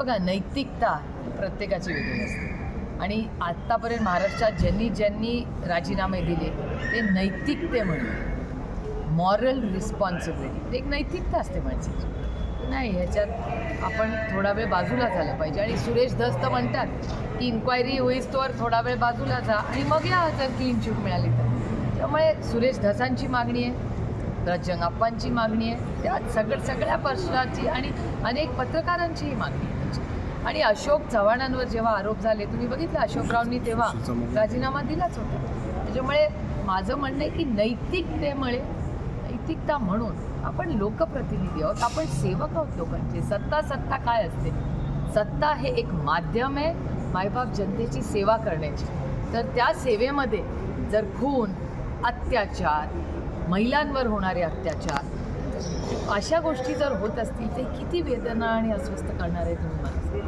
बघा नैतिकता प्रत्येकाची वेगळी असते. आणि आत्तापर्यंत महाराष्ट्रात ज्यांनी ज्यांनी राजीनामे दिले ते नैतिकते म्हणून. मॉरल रिस्पॉन्सिबिलिटी एक नैतिकता असते माणसाची. नाही ह्याच्यात आपण थोडा वेळ बाजूला झालं पाहिजे. आणि सुरेश धस तर म्हणतात की इन्क्वायरी होईस तोवर थोडा वेळ बाजूला जा आणि मग या जर क्लीन चिट मिळाली तर. त्यामुळे सुरेश धसांची मागणी आहे रजंगाप्पांची मागणी आहे त्यात सगळ्या सगळ्या पक्षाची आणि अनेक पत्रकारांचीही मागणी आहे. आणि अशोक चव्हाणांवर जेव्हा आरोप झाले तुम्ही बघितलं अशोकरावनी तेव्हा राजीनामा दिलाच होता. त्याच्यामुळे माझं म्हणणं आहे की नैतिकतेमुळे नैतिकता म्हणून आपण लोकप्रतिनिधी आहोत आपण सेवक आहोत लोकांचे. सत्ता सत्ता काय असते? सत्ता हे एक माध्यम आहे मायबाप जनतेची सेवा करण्याची. तर त्या सेवेमध्ये जर खून अत्याचार महिलांवर होणारे अत्याचार अशा गोष्टी जर होत असतील ते किती वेदना आणि अस्वस्थ करणार आहे तुम्ही मला.